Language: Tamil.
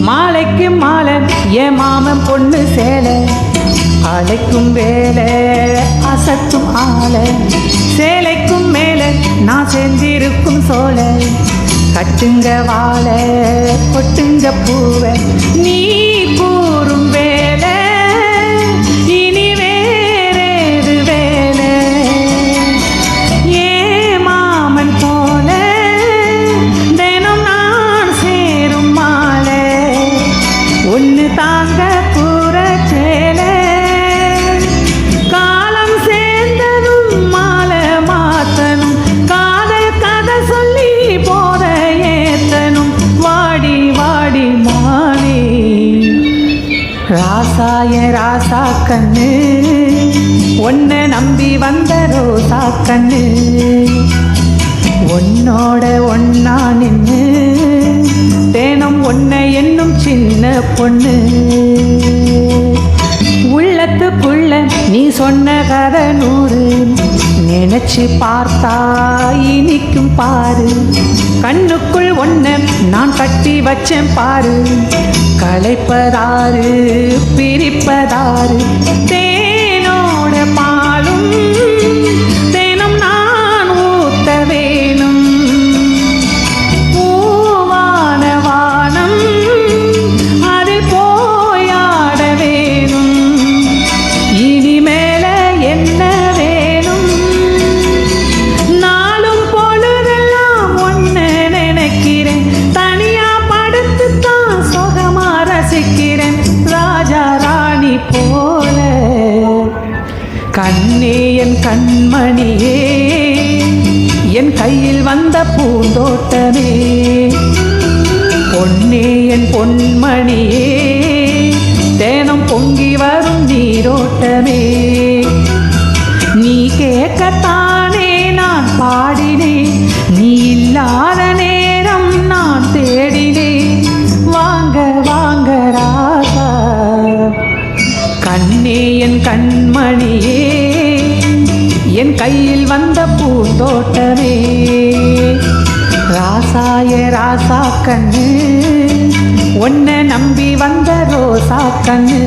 மாலைக்கு மாலை என் மாமன் பொண்ணு சேலை. அழைக்கும் வேலை அசத்தும் ஆலை. சேலைக்கும் மேலே நான் செஞ்சிருக்கும் சோலை. கட்டுங்க வாழை கொட்டுங்க பூவை ராசாய ராசா கண்ணு. ஒன்ன நம்பி வந்த ரோசா கண்ணு. உன்னோட ஒன்னா நின்று தேனம் ஒன்னை என்னும் சின்ன பொண்ணு. உள்ளத்துக்குள்ள நீ சொன்ன கதை நூறு. நினைச்சு பார்த்தா இனிக்கும் பாரு. கண்ணுக்குள் ஒன்ன நான் கட்டி வச்சேன் பாரு. களைப்பதாரு பிரிப்பதாரு கண்ணே என் கண்மணியே என் கையில் வந்த பூந்தோட்டமே. பொன்னே என் பொன்மணியே தேனம் பொங்கி வரும் நீரோட்டமே. நீ கேட்கத்தானே நான் பாடினேன். நீ இல்லாத என் கையில் வந்த பூந்தோட்டமே. ராசாய ராசா கண்ணு ஒன்ன நம்பி வந்த ரோசா கண்ணு.